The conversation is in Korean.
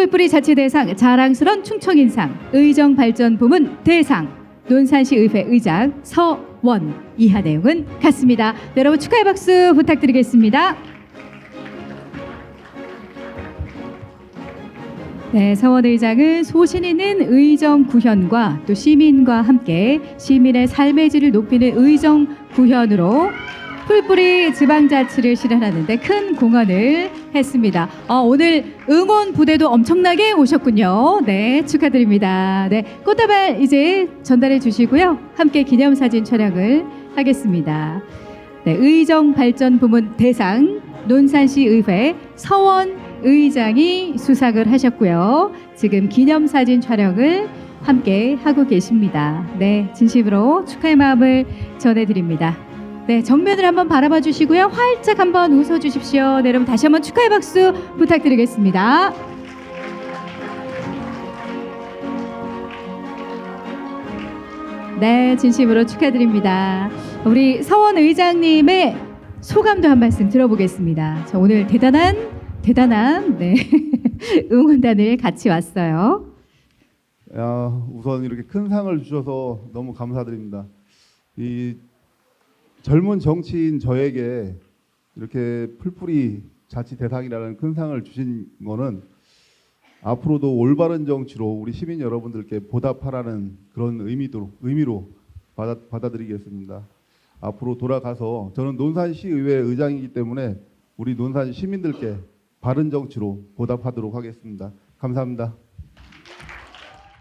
풀뿌리 자치대상 자랑스런 충청인상 의정발전 부문 대상 논산시 의회 의장 서원 이하 내용은 같습니다. 네, 여러분 축하의 박수 부탁드리겠습니다. 네, 서원 의장은 소신 있는 의정 구현과 또 시민과 함께 시민의 삶의 질을 높이는 의정 구현으로 풀뿌리 지방자치를 실현하는데 큰 공헌을 했습니다. 어, 오늘 응원 부대도 엄청나게 오셨군요. 네, 축하드립니다. 네, 꽃다발 이제 전달해 주시고요. 함께 기념사진 촬영을 하겠습니다. 네, 의정 발전 부문 대상 논산시 의회 서원 의장이 수상을 하셨고요. 지금 기념사진 촬영을 함께 하고 계십니다. 네, 진심으로 축하의 마음을 전해드립니다. 네, 정면을 한번 바라봐 주시고요. 활짝 한번 웃어 주십시오. 네, 여러분 다시 한번 축하의 박수 부탁드리겠습니다. 네, 진심으로 축하드립니다. 우리 서원 의장님의 소감도 한 말씀 들어보겠습니다. 저 오늘 대단한 대단한 네, 응원단을 같이 왔어요. 야, 우선 이렇게 큰 상을 주셔서 너무 감사드립니다. 이 젊은 정치인 저에게 이렇게 풀뿌리 자치 대상이라는 큰 상을 주신 거는 앞으로도 올바른 정치로 우리 시민 여러분들께 보답하라는 그런 의미도 의미로 받아, 받아들이겠습니다. 앞으로 돌아가서 저는 논산시 의회 의장이기 때문에 우리 논산 시민들께 바른 정치로 보답하도록 하겠습니다. 감사합니다.